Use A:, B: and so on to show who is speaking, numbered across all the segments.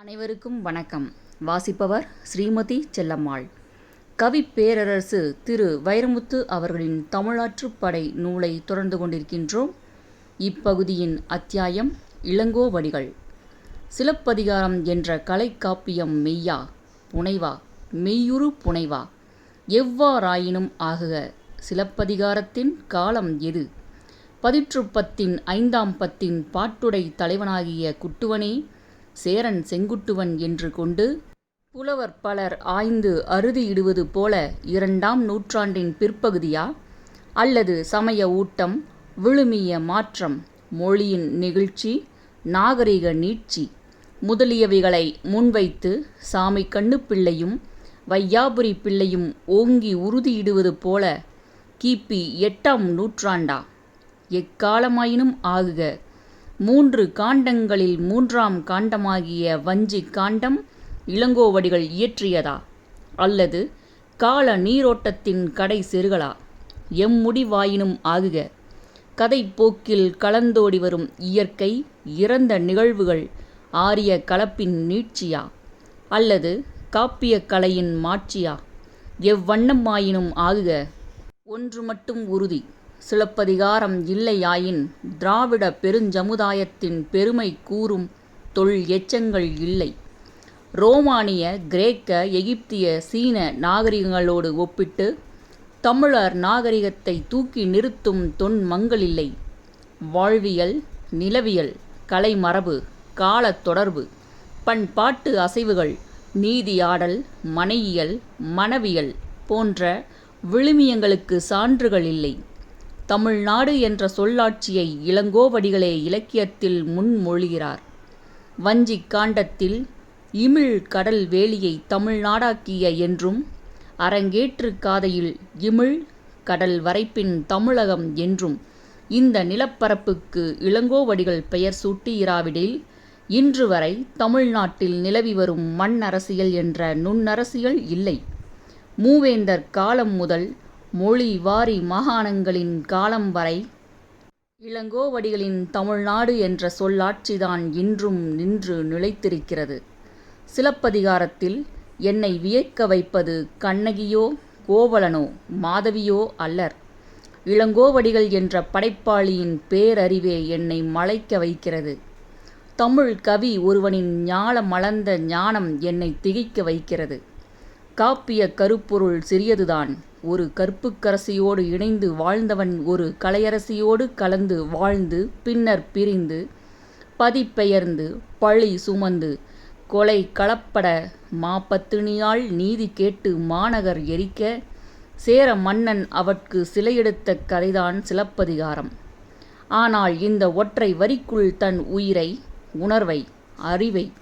A: அனைவருக்கும் வணக்கம். வாசிப்பவர் ஸ்ரீமதி செல்லம்மாள். கவி பேரரசு திரு வைரமுத்து அவர்களின் தமிழாற்றுப்படை நூலை தொடர்ந்து கொண்டிருக்கின்றோம். இப்பகுதியின் அத்தியாயம் இளங்கோவடிகள் சிலப்பதிகாரம் என்ற கலைக்காப்பியம் மெய்யா புனைவா மெய்யுரு புனைவா எவ்வாறாயினும் ஆகுக. சிலப்பதிகாரத்தின் காலம் எது? பதிற்றுப்பத்தின் ஐந்தாம் பத்தின் பாட்டுடை தலைவனாகிய குட்டுவனே சேரன் செங்குட்டுவன் என்று கொண்டு புலவர் பலர் ஆய்ந்து அறுதியிடுவது போல இரண்டாம் நூற்றாண்டின் பிற்பகுதியா? அல்லது சமய ஊட்டம் விழுமிய மாற்றம் மொழியின் நெகிழ்ச்சி நாகரிக நீட்சி முதலியவைகளை முன்வைத்து சாமி கண்ணுப்பிள்ளையும் வையாபுரி பிள்ளையும் ஓங்கி உறுதியிடுவது போல கிபி எட்டாம் நூற்றாண்டா? எக்காலமாயினும் ஆகுக. மூன்று காண்டங்களில் மூன்றாம் காண்டமாகிய வஞ்சி காண்டம் இளங்கோவடிகள் இயற்றியதா? அல்லது கால நீரோட்டத்தின் கடை செருகலா? எம்முடிவாயினும் ஆகுக. கதைப்போக்கில் கலந்தோடி வரும் இயற்கை இறந்த நிகழ்வுகள் ஆரிய கலப்பின் நீட்சியா? அல்லது காப்பியக் கலையின் மாட்சியா? எவ்வண்ணமாயினும் ஆகுக. ஒன்று மட்டும் உறுதி. சிலப்பதிகாரம் இல்லையாயின் திராவிட பெருஞ்சமுதாயத்தின் பெருமை கூறும் தொல் எச்சங்கள் இல்லை. ரோமானிய கிரேக்க எகிப்திய சீன நாகரிகங்களோடு ஒப்பிட்டு தமிழர் நாகரிகத்தை தூக்கி நிறுத்தும் தொன்மங்களில்லை வாழ்வியல் நிலவியல் கலைமரபு காலத் தொடர்பு பண்பாட்டு அசைவுகள் நீதியாடல் மனையியல் மனவியல் போன்ற விழுமியங்களுக்கு சான்றுகள் இல்லை. தமிழ்நாடு என்ற சொல்லாட்சியை இளங்கோவடிகளே இலக்கியத்தில் முன்மொழிகிறார். வஞ்சி காண்டத்தில் இமிழ் கடல் வேலியை தமிழ்நாடாக்கிய என்றும் அரங்கேற்று காதையில் இமிழ் கடல் வரைப்பின் தமிழகம் என்றும் இந்த நிலப்பரப்புக்கு இளங்கோவடிகள் பெயர் சூட்டியிராவிடில் இன்று வரை தமிழ்நாட்டில் நிலவி வரும் மண் அரசியல் என்ற நுண்ணரசியல் இல்லை. மூவேந்தர் காலம் முதல் மொழி வாரி மாகாணங்களின் காலம் வரை இளங்கோவடிகளின் தமிழ்நாடு என்ற சொல்லாட்சிதான் இன்றும் நின்று நிலைத்திருக்கிறது. சிலப்பதிகாரத்தில் என்னை வியக்க வைப்பது கண்ணகியோ கோவலனோ மாதவியோ அல்லர். இளங்கோவடிகள் என்ற படைப்பாளியின் பேரறிவே என்னை மலைக்க வைக்கிறது. தமிழ் கவி ஒருவனின் ஞால மலர்ந்த ஞானம் என்னை திகைக்க வைக்கிறது. காப்பிய கருப்பொருள் சிறியதுதான். ஒரு கற்புக்கரசியோடு இணைந்து வாழ்ந்தவன் ஒரு கலையரசியோடு கலந்து வாழ்ந்து பின்னர் பிரிந்து பதிப்பெயர்ந்து பழி சுமந்து கொலை களப்பட மாப்பத்தினியால் நீதி கேட்டு மாநகர் எரிக்க சேர மன்னன் அவற்கு சிலையெடுத்த கதைதான் சிலப்பதிகாரம். ஆனால் இந்த ஒற்றை வரிக்குள் தன் உயிரை உணர்வை அறிவை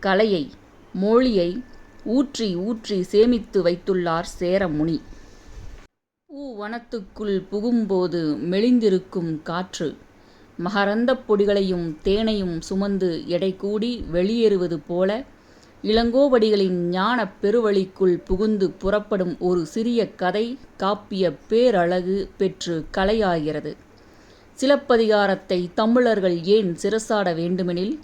A: கலையை மொழியை ஊற்றி ஊற்றி சேமித்து வைத்துள்ளார் சேரமுனி. பூவனத்துக்குள் புகும்போது மெலிந்திருக்கும் காற்று. மகரந்தப் பொடிகளையும் தேனையும் சுமந்து எடை கூடி வெளியேறுவது போல இளங்கோவடிகளின் ஞானப் பெருவழிக்குள் புகுந்து புறப்படும் ஒரு சிறிய கதை காப்பிய பேரழகு பெற்று கலையாகிறது. சிலப்பதிகாரத்தை தமிழர்கள் ஏன் சிரசாட வேண்டுமெனில்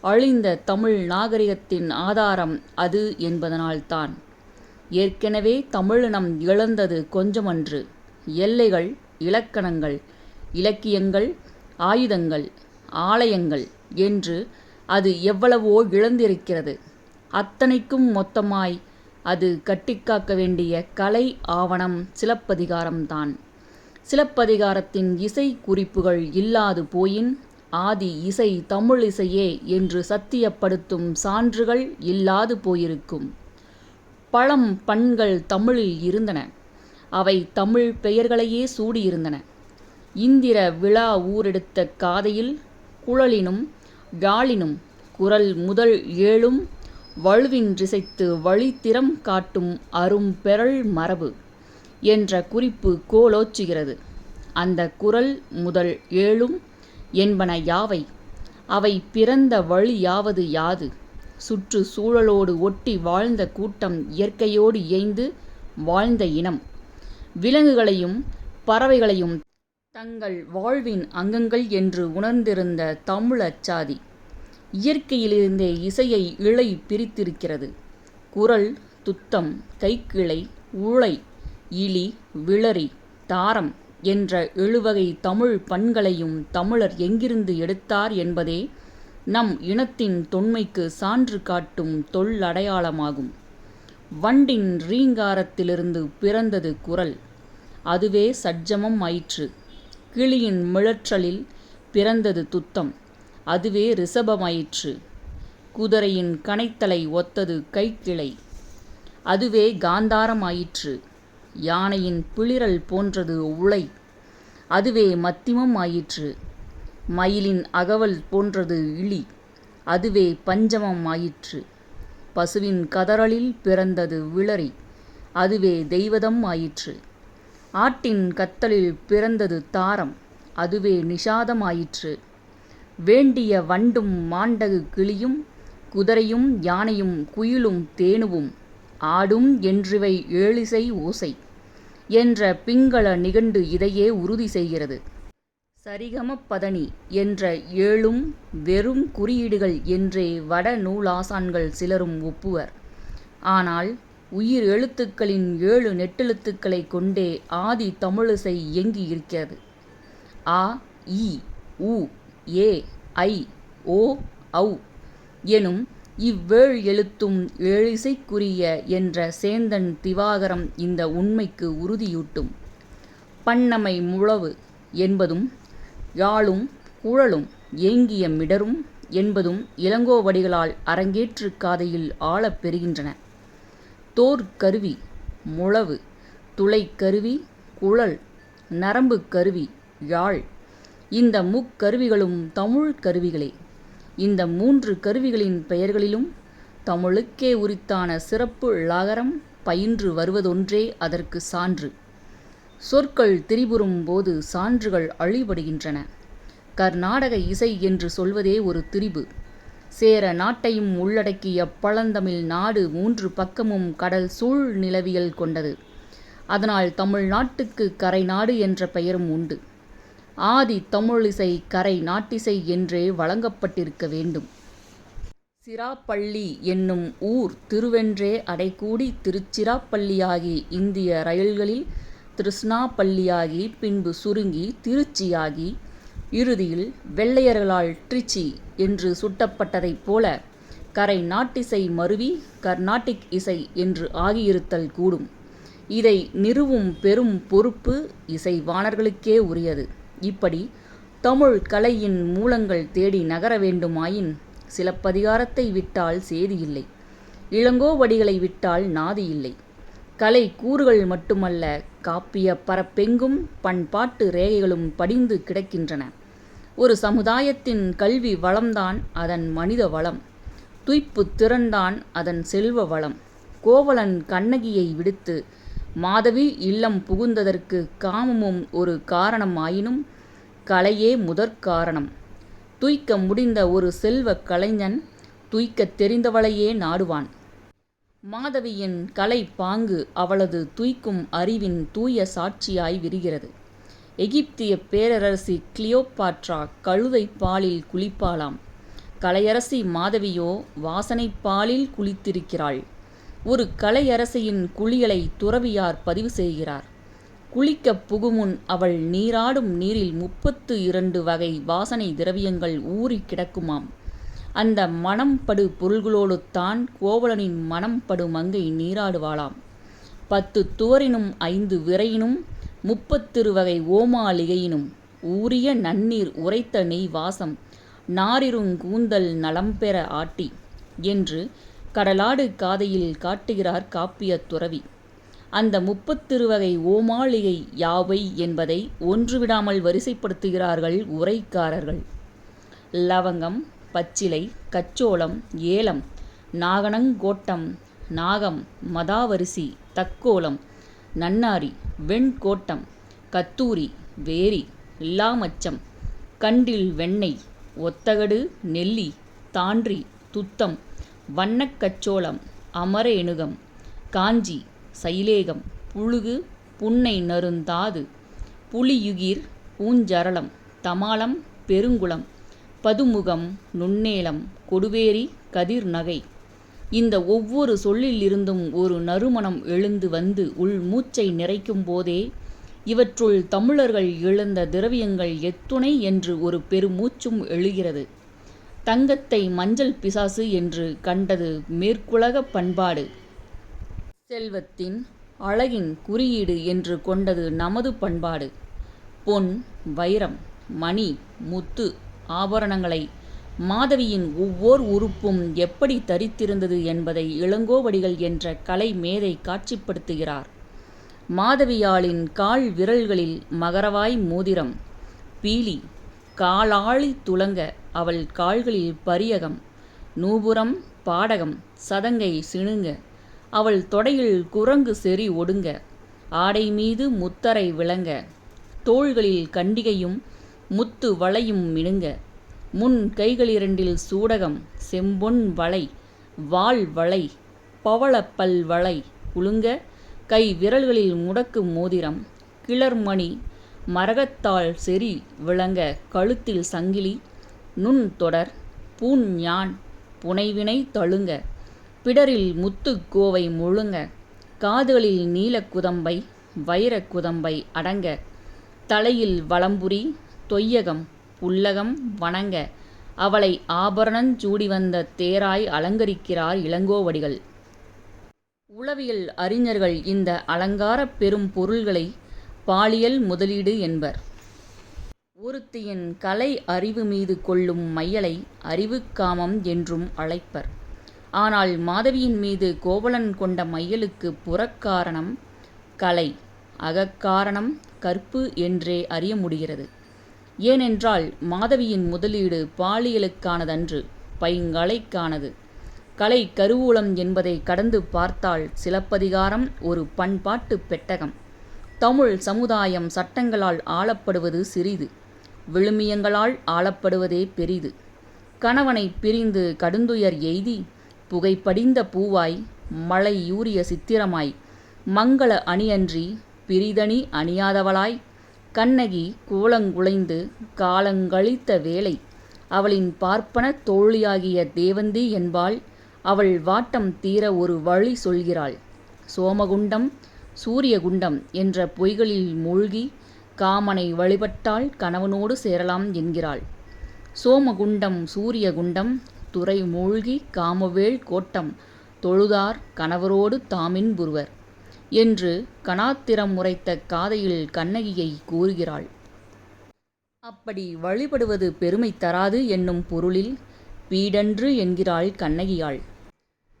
A: அழிந்த தமிழ் நாகரிகத்தின் ஆதாரம் அது என்பதனால்தான். ஏற்கெனவே தமிழினம் இழந்தது கொஞ்சமன்று. எல்லைகள் இலக்கணங்கள் இலக்கியங்கள் ஆயுதங்கள் ஆலயங்கள் என்று அது எவ்வளவோ இழந்திருக்கிறது. அத்தனைக்கும் மொத்தமாய் அது கட்டிக்காக்க வேண்டிய கலை ஆவணம் சிலப்பதிகாரம்தான். சிலப்பதிகாரத்தின் இசை குறிப்புகள் இல்லாது போயின் ஆதி இசை தமிழிசையே என்று சத்தியப்படுத்தும் சான்றுகள் இல்லாது போயிருக்கும். பழம் பண்கள் தமிழில் இருந்தன. அவை தமிழ் பெயர்களையே சூடியிருந்தன. இந்திர விழா ஊரெடுத்த காதையில் குழலினும் யாழினும் குரல் முதல் ஏழும் வலுவின்றிசைத்து வழித்திறம் காட்டும் அரும் பெறல் மரபு என்ற குறிப்பு கோலோச்சுகிறது. அந்த குரல் முதல் ஏழும் என்பன யாவை? அவை பிறந்த வழியாவது யாது? சுற்று சூழலோடு ஒட்டி வாழ்ந்த கூட்டம் இயற்கையோடு இயைந்து வாழ்ந்த இனம். விலங்குகளையும் பறவைகளையும் தங்கள் வாழ்வின் அங்கங்கள் என்று உணர்ந்திருந்த தமிழச்சாதி இயற்கையிலிருந்தே இசையை இழை பிரித்திருக்கிறது. குரல் துத்தம் கைக்கிளை ஊளை இலி விளரி தாரம் என்ற எழுவகை தமிழ் பண்களையும் தமிழர் எங்கிருந்து எடுத்தார் என்பதே நம் இனத்தின் தொன்மைக்கு சான்று காட்டும் தொல்லடையாளமாகும். வண்டின் ரீங்காரத்திலிருந்து பிறந்தது குரல். அதுவே சட்ஜமம் ஆயிற்று. கிளியின் மிழற்றலில் பிறந்தது துத்தம். அதுவே ரிஷபமாயிற்று. குதிரையின் கனைத்தலை ஒத்தது கைக்கிளை. அதுவே காந்தாரம் ஆயிற்று. யானையின் பிளிரல் போன்றது உளை. அதுவே மத்திமம் ஆயிற்று. மயிலின் அகவல் போன்றது இழி அதுவே பஞ்சமம் ஆயிற்று. பசுவின் கதறலில் பிறந்தது விளரி. அதுவே தெய்வதம் ஆயிற்று. ஆட்டின் கத்தலில் பிறந்தது தாரம். அதுவே நிஷாதமாயிற்று வேண்டிய வண்டும் மாண்டகு கிளியும் குதிரையும் யானையும் குயிலும் தேனுவும் ஆடும் என்றிவை ஏழிசை ஓசை. என்ற பிங்கள நிகண்டு இதையே உறுதி செய்கிறது. சரிகம பதனி என்ற ஏழும் வெறும் குறியீடுகள் என்றே வட நூலாசான்கள் சிலரும் ஒப்புவர். ஆனால் உயிர் எழுத்துக்களின் ஏழு நெட்டெழுத்துக்களை கொண்டே ஆதி தமிழிசை இயங்கி இருக்கிறது. ஆ இ உ ஏ ஐ ஓ ஔ எனும் இவ்வேழ் எழுத்தும் ஏழிசைக்குரிய என்ற சேந்தன் திவாகரம் இந்த உண்மைக்கு உறுதியூட்டும். பண்ணமை முழவு என்பதும் யாழும் குழலும் ஏங்கிய மிடரும் என்பதும் இளங்கோவடிகளால் அரங்கேற்று காதையில் ஆளப் பெறுகின்றன. தோற்கருவி முழவு துளைக்கருவி குழல் நரம்பு கருவி யாழ். இந்த முக்கருவிகளும் தமிழ் கருவிகளே. இந்த மூன்று கருவிகளின் பெயர்களிலும் தமிழுக்கே உரித்தான சிறப்பு லாகரம் பயின்று வருவதொன்றே அதற்கு சான்று. சொற்கள் திரிபுறும் போது சான்றுகள் அழிபடுகின்றன. கர்நாடக இசை என்று சொல்வதே ஒரு திரிபு. சேர நாட்டையும் உள்ளடக்கிய பழந்தமிழ் நாடு மூன்று பக்கமும் கடல் சூழ் நிலவியல் கொண்டது. அதனால் தமிழ்நாட்டுக்கு கரை நாடு என்ற பெயரும் உண்டு. ஆதி தமிழிசை கரை நாட்டிசை என்றே வழங்கப்பட்டிருக்க வேண்டும். சிராப்பள்ளி என்னும் ஊர் திருவென்றே அடைகூடி திருச்சிராப்பள்ளியாகி இந்திய ரயில்களில் திருஷ்ணாப்பள்ளியாகி பின்பு சுருங்கி திருச்சியாகி இறுதியில் வெள்ளையர்களால் ட்ரிச்சி என்று சுட்டப்பட்டதைப் போல கரை நாட்டிசை மருவி கர்நாட்டிக் இசை என்று ஆகியிருத்தல் கூடும். இதை நிறுவும் பெரும் பொறுப்பு இசைவாணர்களுக்கே உரியது. இப்படி தமிழ் கலையின் மூலங்கள் தேடி நகர வேண்டுமாயின் சிலப்பதிகாரத்தை விட்டால் சேதியில்லை இளங்கோவடிகளை விட்டால் நாதி இல்லை. கலை கூறுகள் மட்டுமல்ல காப்பிய பரப்பெங்கும் பண்பாட்டு ரேகைகளும் படிந்து கிடக்கின்றன. ஒரு சமுதாயத்தின் கல்வி வளம்தான் அதன் மனித வளம். துய்ப்பு திறன்தான் அதன் செல்வ வளம். கோவலன் கண்ணகியை விடுத்து மாதவி இல்லம் புகுந்ததற்கு காமமும் ஒரு காரணம் ஆயினும் கலையே முதற்காரணம் துய்க்க முடிந்த ஒரு செல்வ கலைஞன் துய்க்கத் தெரிந்தவளையே நாடுவான். மாதவியின் கலை பாங்கு அவளது துய்க்கும் அறிவின் தூய சாட்சியாய் விரிகிறது. எகிப்திய பேரரசி கிளியோபாட்ரா கழுதை பாலில் குளிப்பாளாம். கலையரசி மாதவியோ வாசனை பாலில் குளித்திருக்கிறாள். ஒரு கலையரசியின் குளியலை துறவியார் பதிவு செய்கிறார். குளிக்கப் புகுமுன் அவள் நீராடும் நீரில் முப்பத்து இரண்டு வகை வாசனை திரவியங்கள் ஊறி கிடக்குமாம். அந்த மனம் படு பொருள்களோடு தான் கோவலனின் மனம் படு மங்கை நீராடுவாளாம். பத்து துவரினும் ஐந்து விரையினும் முப்பத்திரு வகை ஓமாளிகையினும் ஊறிய நன்னீர் உரைத்த நெய் வாசம் நாரிருங் கூந்தல் நலம்பெற ஆட்டி என்று கடலாடு காதையில் காட்டுகிறார் காப்பியத் துறவி. அந்த முப்பத்திருவகை ஓமாளிகை யாவை என்பதை ஒன்றுவிடாமல் வரிசைப்படுத்துகிறார்கள் உரைக்காரர்கள். லவங்கம் பச்சிலை கச்சோளம் ஏலம் நாகனங்கோட்டம் நாகம் மதாவரிசி தக்கோலம் நன்னாரி வெண்கோட்டம் கத்தூரி வேரி இல்லாமச்சம் கண்டில் வெண்ணெய் ஒத்தகடு நெல்லி தான்றி துத்தம் வண்ணக்கச்சோளம் அமரேணுகம் காஞ்சி சைலேகம் புழுகு புன்னை நருந்தாது புலியுகிர் பூஞ்சரளம் தமாளம் பெருங்குளம் பதுமுகம் நுண்ணேலம் கொடுவேரி கதிர் நகை இந்த ஒவ்வொரு சொல்லிலிருந்தும் ஒரு நறுமணம் எழுந்து வந்து உள் மூச்சை நிறைக்கும் போதே இவற்றுள் தமிழர்கள் இழந்த திரவியங்கள் எத்துணை என்று ஒரு பெருமூச்சும் எழுகிறது. தங்கத்தை மஞ்சள் பிசாசு என்று கண்டது மேற்குலக பண்பாடு. செல்வத்தின் அழகின் குறியீடு என்று கொண்டது நமது பண்பாடு. பொன் வைரம் மணி முத்து ஆபரணங்களை. மாதவியின் ஒவ்வோர் உறுப்பும் எப்படி தரித்திருந்தது என்பதை இளங்கோவடிகள் என்ற கலை மேதை காட்சிப்படுத்துகிறார். மாதவியாளின் கால் விரல்களில் மகரவாய் மோதிரம் பீலி காலாளி துலங்க அவள் கால்களில் பரியகம் நூபுரம் பாடகம் சதங்கை சிணுங்க அவள் தொடையில் குரங்கு செறி ஒடுங்க ஆடை மீது முத்தரை விளங்க தோள்களில் கண்டிகையும் முத்து வளையும் மினுங்க. முன் கைகளிரண்டில் சூடகம் செம்பொன் வளை வாள் வளை பவளப்பல் வளை குலுங்க கை விரல்களில் முடக்கு மோதிரம் கிளர்மணி மரகத்தாள் செறி விளங்க கழுத்தில் சங்கிலி நுண் தொடர் பூன் ஞான் புனைவினை தழுங்க பிடரில் முத்து கோவை முழுங்க காதுகளில் நீலக் குதம்பை வைரக் குதம்பை அடங்க தலையில் வளம்புரி தொய்யகம் புல்லகம் வணங்க. அவளை ஆபரணஞ் சூடி வந்த தேராய் அலங்கரிக்கிறார் இளங்கோவடிகள் உளவியல் அறிஞர்கள் இந்த அலங்காரப் பெரும் பொருள்களை பாலியல் முதலீடு என்பர். ஒருத்தியின் கலை அறிவு மீது கொள்ளும் மையலை அறிவுக்காமம் என்றும் அழைப்பர். ஆனால் மாதவியின் மீது கோவலன் கொண்ட மையலுக்குப் புறக்காரணம் கலை அகக்காரணம் கற்பு என்றே அறிய முடிகிறது. ஏனென்றால் மாதவியின் முதலீடு பாலியலுக்கானதன்று பைங்கலைக்கானது கலை கருவூலம் என்பதை கடந்து பார்த்தால் சிலப்பதிகாரம் ஒரு பண்பாட்டு பெட்டகம். தமிழ் சமுதாயம் சட்டங்களால் ஆளப்படுவது சிறிது விழுமியங்களால் ஆளப்படுவதே பெரிது. கணவனைப் பிரிந்து கடுந்துயர் எய்தி புகைப்படிந்த பூவாய் மழையூறிய சித்திரமாய் மங்கள அணியன்றி பிரிதணி அணியாதவளாய் கண்ணகி கூலங்குலைந்து காலங்கழித்த வேளை அவளின் பார்ப்பன தோழியாகிய தேவந்தி என்பாள் அவள் வாட்டம் தீர ஒரு வழி சொல்கிறாள். சோமகுண்டம் சூரியகுண்டம் என்ற பொய்களில் மூழ்கி காமனை வழிபட்டால் கணவனோடு சேரலாம் என்கிறாள். சோமகுண்டம் சூரியகுண்டம் துறை மூழ்கி காமவேள் கோட்டம் தொழுதார் கணவரோடு தாமின் புருவர். என்று கணாத்திரம் உரைத்த காதையில் கண்ணகியை கூறுகிறாள். அப்படி வழிபடுவது பெருமை தராது என்னும் பொருளில் பீடன்று என்கிறாள் கண்ணகியாள்.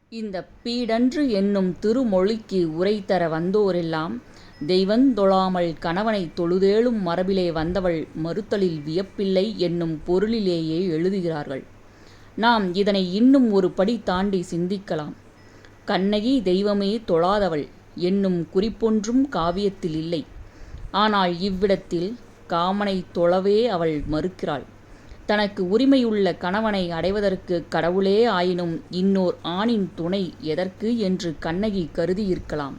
A: இந்த பீடன்று என்னும் திருமொழிக்கு உரை தர வந்தோரெல்லாம் தெய்வந்தொழாமல் கணவனை கணவனைத் மரபிலே வந்தவள் மறுத்தலில் வியப்பில்லை என்னும் பொருளிலேயே எழுதுகிறார்கள். நாம் இதனை இன்னும் ஒரு படி தாண்டி சிந்திக்கலாம். கண்ணகி தெய்வமே தொழாதவள். என்னும் குறிப்பொன்றும் காவியத்தில் இல்லை. ஆனால் இவ்விடத்தில் காமனைத் தொழவே அவள் மறுக்கிறாள். தனக்கு உரிமையுள்ள கணவனை அடைவதற்கு கடவுளே ஆயினும் இன்னோர் ஆணின் துணை எதற்கு என்று கண்ணகி கருதியிருக்கலாம்.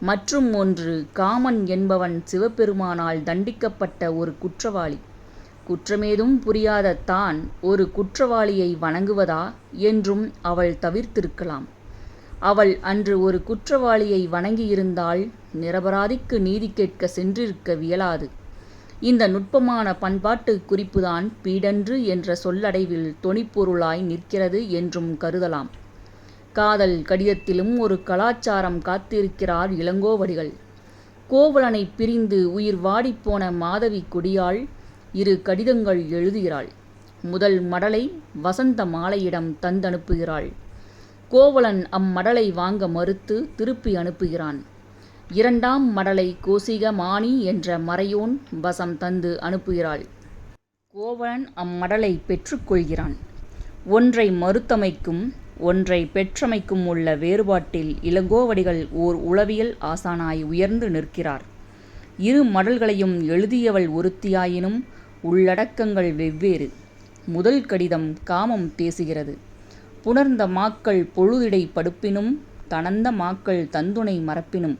A: மற்றும் ஒன்று காமன் என்பவன் சிவபெருமானால் தண்டிக்கப்பட்ட ஒரு குற்றவாளி. குற்றமேதும் புரியாத தான் ஒரு குற்றவாளியை வணங்குவதா என்றும் அவள் தவிர்த்திருக்கலாம். அவள் அன்று ஒரு குற்றவாளியை வணங்கியிருந்தால் நிரபராதிக்கு நீதி கேட்க சென்றிருக்க வியலாது. இந்த நுட்பமான பண்பாட்டு குறிப்புதான் பீடன்று என்ற சொல்லடைவில் தொனிப்பொருளாய் நிற்கிறது என்றும் கருதலாம். காதல் கடிதத்திலும் ஒரு கலாச்சாரம் காத்திருக்கிறார் இளங்கோவடிகள். கோவலனை பிரிந்து உயிர் வாடிப்போன மாதவி கொடியாள் இரு கடிதங்கள் எழுதுகிறாள். முதல் மடலை வசந்த மாலையிடம் தந்தனுப்புகிறாள். கோவலன் அம்மடலை வாங்க மறுத்து திருப்பி அனுப்புகிறான். இரண்டாம் மடலை கோசிக மானி என்ற மறையோன் வசம் தந்து அனுப்புகிறாள். கோவலன் அம்மடலை பெற்றுக்கொள்கிறான் ஒன்றை மறுத்தமைக்கும் ஒன்றை பெற்றமைக்கும் உள்ள வேறுபாட்டில் இளங்கோவடிகள் ஓர் உளவியல் ஆசானாய் உயர்ந்து நிற்கிறார். இரு மடல்களையும் எழுதியவள் ஒருத்தியாயினும் உள்ளடக்கங்கள் வெவ்வேறு. முதல் கடிதம் காமம் பேசுகிறது. புணர்ந்த மாக்கள் பொழுதிடை படுப்பினும் தணந்த மாக்கள் தந்துணை மறப்பினும்.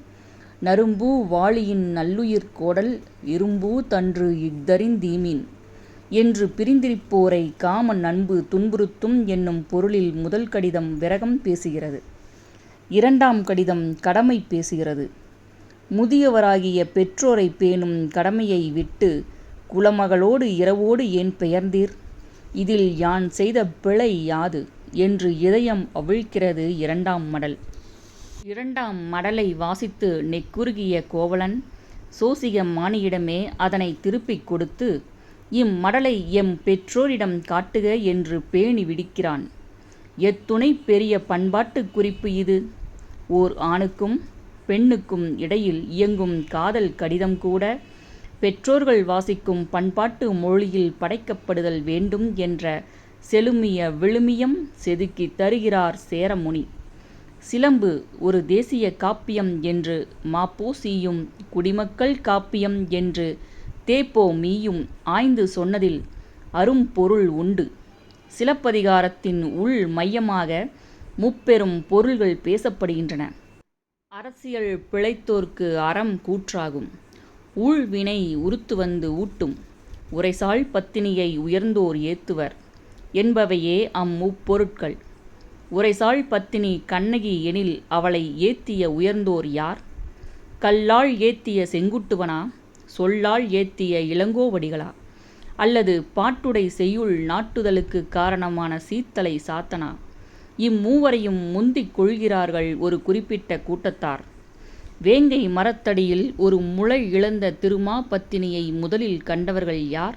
A: நரும்பூ வாளியின் நல்லுயிர் கோடல் இரும்பூ தன்று இஃதறிந்தீமீன் என்று பிரிந்திருப்போரை காமன் அன்பு துன்புறுத்தும் என்னும் பொருளில் முதல் கடிதம் விரகம் பேசுகிறது. இரண்டாம் கடிதம் கடமை பேசுகிறது. முதியவராகிய பெற்றோரை பேணும் கடமையை விட்டு குலமகளோடு இரவோடு ஏன் பெயர்ந்தீர்? இதில் யான் செய்த பிழை யாது? என்று இதயம் அவிழ்க்கிறது இரண்டாம் மடல். இரண்டாம் மடலை வாசித்து நெக்குறுகிய கோவலன் சோசிக மானியிடமே அதனை திருப்பிக் கொடுத்து இம்மடலை எம் பெற்றோரிடம் காட்டுக என்று பேணி விடுக்கிறான். எத்துணை பெரிய பண்பாட்டு குறிப்பு இது. ஓர் ஆணுக்கும் பெண்ணுக்கும் இடையில் இயங்கும் காதல் கடிதம் கூட பெற்றோர்கள் வாசிக்கும் பண்பாட்டு மொழியில் படைக்கப்படுதல் வேண்டும் என்ற செழுமிய விழுமியம் செதுக்கித் தருகிறார் சேரமுனி. சிலம்பு ஒரு தேசிய காப்பியம் என்று மாப்போசியும் குடிமக்கள் காப்பியம் என்று தேப்போ மீயும் ஆய்ந்து சொன்னதில் அரும்பொருள் உண்டு. சிலப்பதிகாரத்தின் உள் மையமாக முப்பெரும் பொருள்கள் பேசப்படுகின்றன. அரசியல் பிழைத்தோர்க்கு அறம் கூற்றாகும். ஊழ்வினை உறுத்து வந்து ஊட்டும். உரைசால் பத்தினியை உயர்ந்தோர் ஏத்துவர். என்பவையே அம்முப்பொருட்கள் உரைசால் பத்தினி கண்ணகி எனில் அவளை ஏத்திய உயர்ந்தோர் யார்? கல்லால் ஏத்திய செங்குட்டுவனா? சொல்லால் ஏத்திய இளங்கோவடிகளா அல்லது பாட்டுடை செய்யுள் நாட்டுதலுக்கு காரணமான சீத்தலை சாத்தனா? இம்மூவரையும் முந்திக் கொள்கிறார்கள் ஒரு குறிப்பிட்ட கூட்டத்தார். வேங்கை மரத்தடியில் ஒரு முளை இழந்த திருமா பத்தினியை முதலில் கண்டவர்கள் யார்?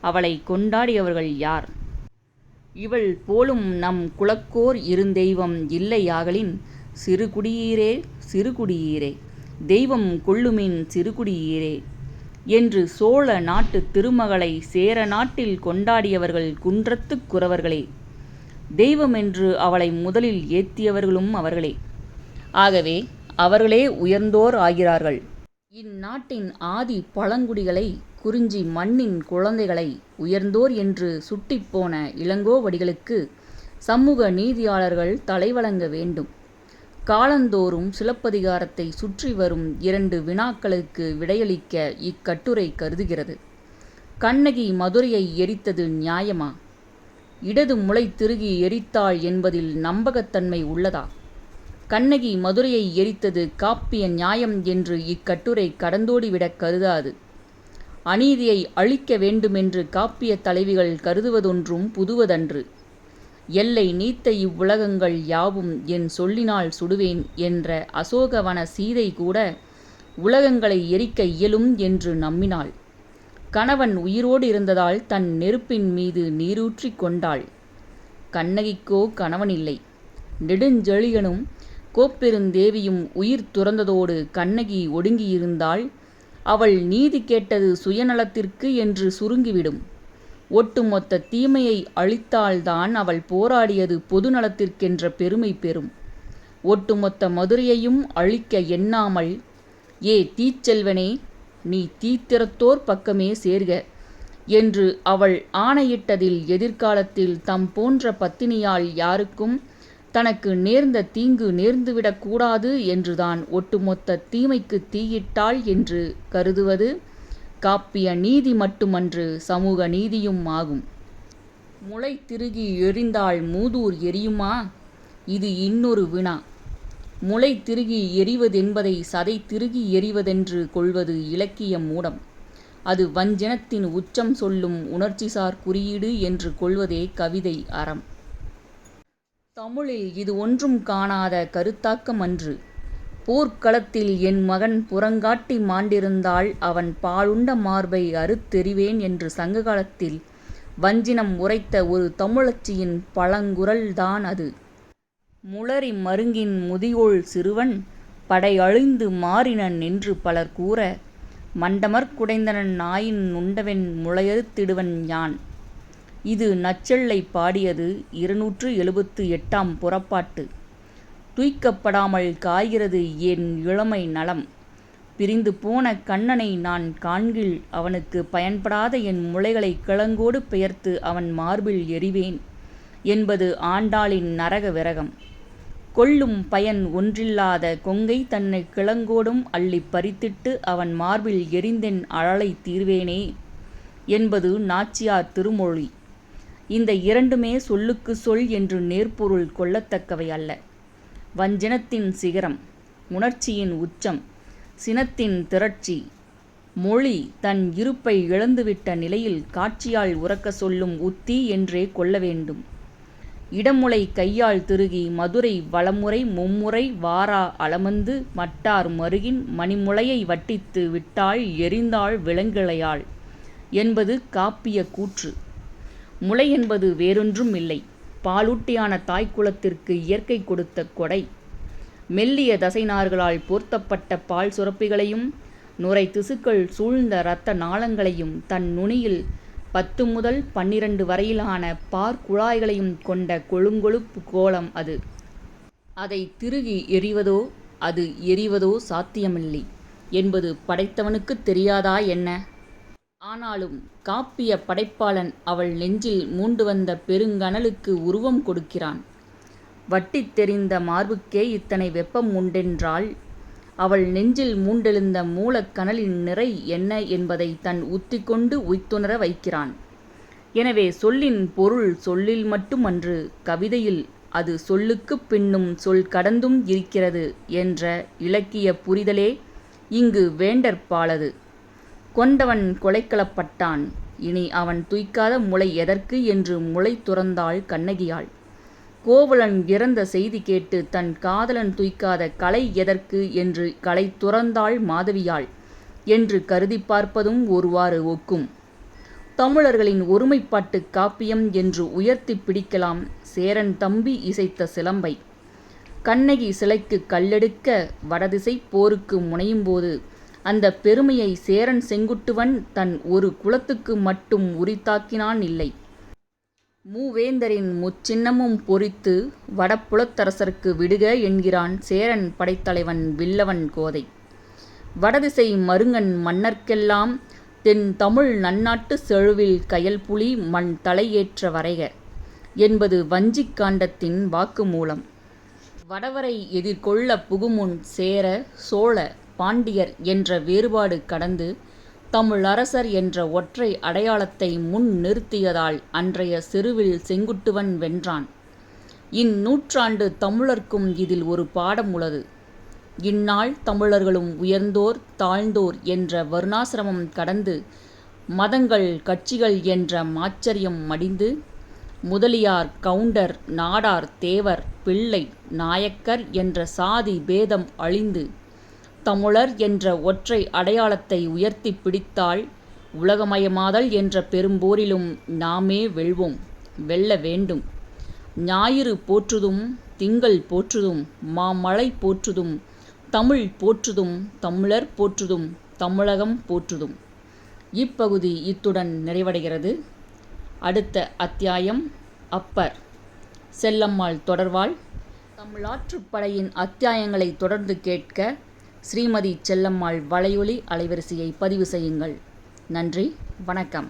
A: அவளை கொண்டாடியவர்கள் யார்? இவள் போலும் நம் குலக்கோர் இருந்தெய்வம் இல்லையாகலின் சிறுகுடியீரே சிறுகுடியீரே தெய்வம் கொள்ளுமின் சிறுகுடியீரே என்று சோழ நாட்டுத் திருமகளை சேர நாட்டில் கொண்டாடியவர்கள் குன்றத்துக் குறவர்களே. தெய்வமென்று அவளை முதலில் ஏத்தியவர்களும் அவர்களே. ஆகவே அவர்களே உயர்ந்தோர் ஆகிறார்கள். இந்நாட்டின் ஆதி பழங்குடிகளை குறிஞ்சி மண்ணின் குழந்தைகளை உயர்ந்தோர் என்று சுட்டிப்போன இளங்கோவடிகளுக்கு சமூக நீதியாளர்கள் தலைவழங்க வேண்டும். காலந்தோறும் சிலப்பதிகாரத்தை சுற்றி வரும் இரண்டு வினாக்களுக்கு விடையளிக்க இக்கட்டுரை கருதுகிறது. கண்ணகி மதுரையை எரித்தது நியாயமா? இடது முளை திருகி எரித்தாள் என்பதில் நம்பகத்தன்மை உள்ளதா? கண்ணகி மதுரையை எரித்தது காப்பிய நியாயம் என்று இக்கட்டுரை கடந்தோடிவிடக் கருதாது. அநீதியை அழிக்க வேண்டுமென்று காப்பிய தலைவிகள் கருதுவதொன்றும் புதுவதன்று. எல்லை நீத்த இவ்வுலகங்கள் யாவும் என் சொல்லினால் சுடுவேன் என்ற அசோகவன சீதை கூட உலகங்களை எரிக்க இயலும் என்று நம்பினாள். கணவன் உயிரோடு இருந்ததால் தன் நெருப்பின் மீது நீரூற்றிக் கொண்டாள். கண்ணகிக்கோ கணவனில்லை. நெடுஞ்செழியனும் கோப்பெருந்தேவியும் உயிர் துறந்ததோடு கண்ணகி ஒடுங்கியிருந்தாள். அவள் நீதி கேட்டது சுயநலத்திற்கு என்று சுருங்கிவிடும். ஒட்டுமொத்த தீமையை அழித்தால்தான் அவள் போராடியது பொதுநலத்திற்கென்ற பெருமை பெறும். ஒட்டுமொத்த மதுரையையும் அழிக்க எண்ணாமல் ஏ தீச்செல்வனே நீ தீத்திரத்தோர் பக்கமே சேர்க என்று அவள் ஆணையிட்டதில் எதிர்காலத்தில் தம் போன்ற பத்தினியால் யாருக்கும் தனக்கு நேர்ந்த தீங்கு நேர்ந்துவிடக்கூடாது என்றுதான் ஒட்டுமொத்த தீமைக்கு தீயிட்டாள் என்று கருதுவது காப்பிய நீதி மட்டுமன்று சமூக நீதியும் ஆகும். முளை திருகி எரிந்தால் மூதூர் எரியுமா? இது இன்னொரு வினா. முளை திருகி எரிவதென்பதை சதை திருகி எரிவதென்று கொள்வது இலக்கிய மூடம். அது வஞ்சனத்தின் உச்சம் சொல்லும் உணர்ச்சிசார் குறியீடு என்று கொள்வதே கவிதை அறம். தமிழில் இது ஒன்றும் காணாத கருத்தாக்கம் அன்று போர்க்களத்தில் என் மகன் புறங்காட்டி மாண்டிருந்தால் அவன் பாலுண்ட மார்பை அறுத்தெறிவேன் என்று சங்ககாலத்தில் வஞ்சினம் உரைத்த ஒரு தமிழச்சியின் பழங்குரல்தான் அது. முளரி மருங்கின் முதியோள் சிறுவன் படை அழிந்து மாறினன் என்று பலர் கூற மண்டமற் குடைந்தனன் நாயின் உண்டவன் முளையறுத்திடுவன் யான்? இது நச்செல்லை பாடியது இருநூற்று எழுபத்து எட்டாம் புறப்பாட்டு. தூய்க்கப்படாமல் காய்கிறது என் இளமை நலம். பிரிந்து போன கண்ணனை நான் காண்கில் அவனுக்கு பயன்படாத என் முளைகளை கிழங்கோடு பெயர்த்து அவன் மார்பில் எறிவேன் என்பது ஆண்டாளின் நரக விரகம். கொள்ளும் பயன் ஒன்றில்லாத கொங்கை தன்னை கிழங்கோடும் அள்ளி பறித்திட்டு அவன் மார்பில் எரிந்தென் அழலை தீர்வேனே என்பது நாச்சியார் திருமொழி. இந்த இரண்டுமே சொல்லுக்கு சொல் என்று நேர்பொருள் கொள்ளத்தக்கவை அல்ல. வஞ்சினத்தின் சிகரம் உணர்ச்சியின் உச்சம் சினத்தின் திரட்சி மொழி தன் இருப்பை இழந்துவிட்ட நிலையில் காட்சியால் உறக்க சொல்லும் உத்தி என்றே கொள்ள வேண்டும். இடமுலை கையால் திருகி மதுரை வளமுறை மும்முறை வாரா அலமந்து மட்டார் மருகின் மணிமுளையை வட்டித்து விட்டாள் எரிந்தாள் விலங்கிளையாள் என்பது காப்பிய கூற்று. முளை என்பது வேறொன்றும் இல்லை. பாலூட்டியான தாய்க்குளத்திற்கு இயற்கை கொடுத்த கொடை. மெல்லிய தசைநார்களால் போர்த்தப்பட்ட பால் சுரப்பிகளையும் நுரை திசுக்கள் சூழ்ந்த இரத்த நாளங்களையும் தன் நுனியில் பத்து முதல் பன்னிரண்டு வரையிலான பார்க்குழாய்களையும் கொண்ட கொழுங்கொழுப்பு கோலம் அது. அதை திருகி எறிவதோ அது எறிவதோ சாத்தியமில்லை. என்பது படைத்தவனுக்குத் தெரியாதா என்ன? ஆனாலும் காப்பிய படைப்பாளன் அவள் நெஞ்சில் மூண்டு வந்த பெருங்கனலுக்கு உருவம் கொடுக்கிறான். வட்டித் தெரிந்த மார்புக்கே இத்தனை வெப்பம் உண்டென்றால் அவள் நெஞ்சில் மூண்டெழுந்த மூலக்கனலின் நிறை என்ன என்பதை தன் உத்தி கொண்டு உய்த்துணர வைக்கிறான். எனவே சொல்லின் பொருள் சொல்லில் மட்டுமன்று கவிதையில் அது சொல்லுக்குப் பின்னும் சொல் கடந்தும் இருக்கிறது என்ற இலக்கிய புரிதலே இங்கு வேண்டற்பாலது. கொண்டவன் கொலைக்களப்பட்டான் இனி அவன் துய்க்காத முளை எதற்கு என்று முளை துறந்தாள் கண்ணகியாள். கோவலன் இறந்த செய்தி கேட்டு தன் காதலன் துய்க்காத கலை எதற்கு என்று கலை துறந்தாள் மாதவியாள் என்று கருதி பார்ப்பதும் ஒருவாறு ஒக்கும். தமிழர்களின் ஒருமைப்பாட்டு காப்பியம் என்று உயர்த்தி பிடிக்கலாம் சேரன் தம்பி இசைத்த சிலம்பை. கண்ணகி சிலைக்கு கல்லெடுக்க வடதிசை போருக்கு முனையும்போது அந்த பெருமையை சேரன் செங்குட்டுவன் தன் ஒரு குலத்துக்கு மட்டும் உரித்தாக்கினான் இல்லை. மூவேந்தரின் முச்சின்னமும் பொறித்து வடபுலத்தரசருக்கு விடுக என்கிறான் சேரன் படைத்தலைவன் வில்லவன் கோதை. வடதிசை மருங்கன் மன்னர்க்கெல்லாம் தென் தமிழ் நன்னாட்டு செழுவில் கயல்புலி மண் தலையேற்ற வரைக என்பது வஞ்சிக் காண்டத்தின் வாக்குமூலம். வடவரை எதிர்கொள்ள புகுமுன் சேர சோழ பாண்டியர் என்ற வேறுபாடு கடந்து தமிழரசர் என்ற ஒற்றை அடையாளத்தை முன் நிறுத்தியதால் அன்றைய செருவில் செங்குட்டுவன் வென்றான். இந்நூற்றாண்டு தமிழர்க்கும் இதில் ஒரு பாடம் உள்ளது. இந்நாள் தமிழர்களும் உயர்ந்தோர் தாழ்ந்தோர் என்ற வருணாசிரமம் கடந்து மதங்கள் கட்சிகள் என்ற மாச்சரியம் மடிந்து முதலியார் கவுண்டர் நாடார் தேவர் பிள்ளை நாயக்கர் என்ற சாதி பேதம் அழிந்து தமிழர் என்ற ஒற்றை அடையாளத்தை உயர்த்தி பிடித்தால் உலகமயமாதல் என்ற பெரும்போரிலும் நாமே வெல்வோம் வெல்ல வேண்டும். ஞாயிறு போற்றுதும் திங்கள் போற்றுதும் மாமழை போற்றுதும் தமிழ் போற்றுதும் தமிழர் போற்றுதும் தமிழகம் போற்றுதும். இப்பகுதி இத்துடன் நிறைவடைகிறது. அடுத்த அத்தியாயம் அப்பர். செல்லம்மாள் தொடர்வாள். தமிழாற்றுப்படையின் அத்தியாயங்களை தொடர்ந்து கேட்க ஸ்ரீமதி செல்லம்மாள் வலையொலி அலைவரிசையை பதிவு செய்யுங்கள். நன்றி வணக்கம்.